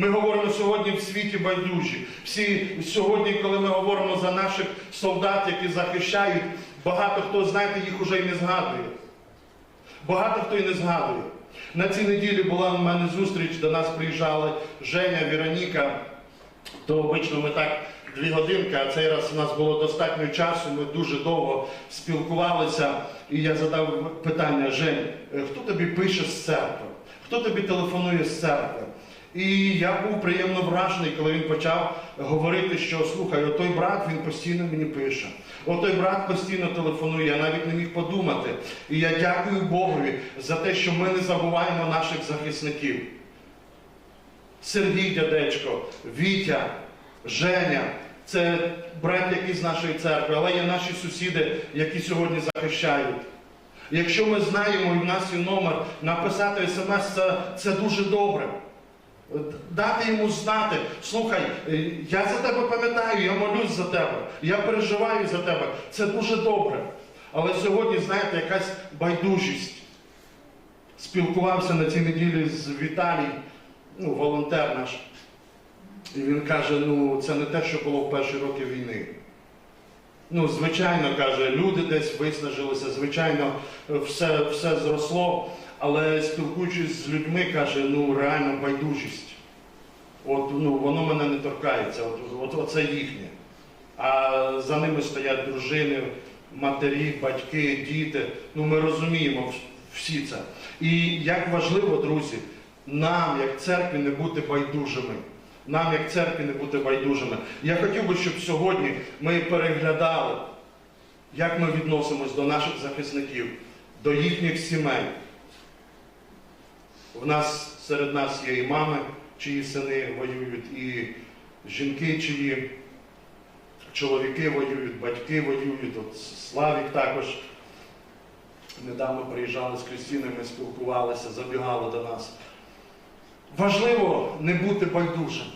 Ми говоримо сьогодні в світі байдужі. Всі сьогодні, коли ми говоримо за наших солдат, які захищають, багато хто, знаєте, їх уже й не згадує. Багато хто і не згадує. На цій неділі була в мене зустріч, до нас приїжджали Женя, Вероніка. То обично ми так дві годинки, а цей раз у нас було достатньо часу, ми дуже довго спілкувалися. І я задав питання: Жень, е, хто тобі пише з церкви? Хто тобі телефонує з церкви? І я був приємно вражений, коли він почав говорити, що слухай, отой брат він постійно мені пише. Отой брат постійно телефонує, я навіть не міг подумати. І я дякую Богові за те, що ми не забуваємо наших захисників. Сергій дядечко, Вітя, Женя. Це брат який з нашої церкви, але є наші сусіди, які сьогодні захищають. Якщо ми знаємо і в нас є номер, написати смс це, це дуже добре. Дати йому знати, слухай, е, я за тебе пам'ятаю, я молюсь за тебе, я переживаю за тебе. Це дуже добре. Але сьогодні, знаєте, якась байдужість. Спілкувався на цій неділі з Віталій, ну, волонтер наш. І він каже: ну, це не те, що було в перші роки війни. Ну, звичайно, каже, люди десь виснажилися, звичайно, все, все зросло, але спілкуючись з людьми, каже, ну реально байдужість. От, ну, воно мене не торкається, от, от, оце їхнє. А за ними стоять дружини, матері, батьки, діти. Ну, ми розуміємо всі це. І як важливо, друзі, нам, як церкві, не бути байдужими. Нам, як церкві, не бути байдужими. Я хотів би, щоб сьогодні ми переглядали, як ми відносимось до наших захисників, до їхніх сімей. В нас серед нас є і мами, чиї сини воюють, і жінки, чиї чоловіки воюють, батьки воюють. От Славік також недавно приїжджали з Крістіною, ми спілкувалися, забігали до нас. Важливо не бути байдужим.